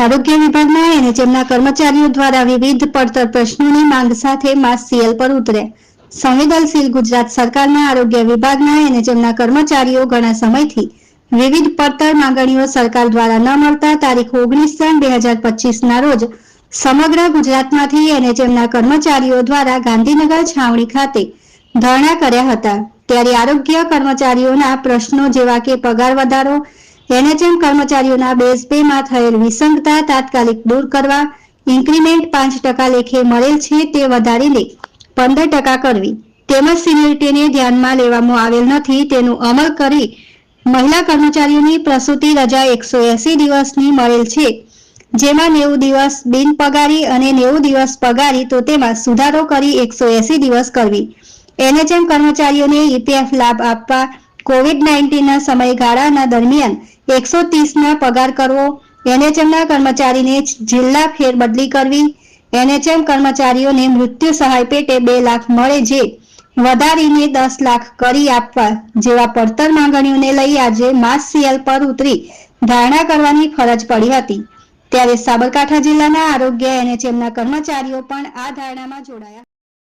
આરોગ્ય વિભાગના એનએચએમના કર્મચારીઓ દ્વારા વિવિધ પડતર પ્રશ્નોની માંગ સાથે માસ સીએલ પર ઉતરે. સંવેદનશીલ ગુજરાત સરકારના આરોગ્ય વિભાગના એનએચએમના કર્મચારીઓ ઘણા સમયથી વિવિધ પડતર માંગણીઓ સરકાર દ્વારા ન મળતા તારીખ ઓગણીસ ત્રણ બે હજાર પચીસના રોજ સમગ્ર ગુજરાતમાંથી એનએચએમના કર્મચારીઓ દ્વારા ગાંધીનગર છાવણી ખાતે ધરણા કર્યા હતા. ત્યારે આરોગ્ય કર્મચારીઓના પ્રશ્નો જેવા કે પગાર વધારો એનએચએમ કર્મચારીઓના બેઝ પેમાં થયેલ વિસંગતા તાત્કાલિક દૂર કરવા ઇન્ક્રીમેન્ટ પાંચ ટકા લેખે મળેલ છે તે વધારીને પંદર ટકા કરવી. તેમજ સિનિયરિટીને ધ્યાનમાં લેવામાં આવેલ નથી તેનું અમલ કરી મહિલા કર્મચારીઓની પ્રસૂતિ રજા એકસો એસી દિવસની મળેલ છે. જેમાં નેવું દિવસ બિનપગારી અને નેવું દિવસ પગારી તો તેમાં સુધારો કરી એકસો એસી દિવસ કરવી. એનએચએમ કર્મચારીઓને ઈપીએફ લાભ આપવા કોવિડ નાઇન્ટીનના સમયગાળાના દરમિયાન એકસો ત્રીસના પગાર કરવો, એનએચએમના કર્મચારીને જિલ્લા ફેરબદલી કરવી, એનએચએમ કર્મચારીઓને મૃત્યુ સહાય પેટે બે લાખ મળે જે વધારીને દસ લાખ કરી આપવા જેવા પડતર માંગણીઓને લઈ આજે માસ સીએલ પર ઉતરી ધારણા કરવાની ફરજ પડી હતી. ત્યારે સાબરકાંઠા જિલ્લાના આરોગ્ય એનએચએમના કર્મચારીઓ પણ આ ધારણામાં જોડાયા.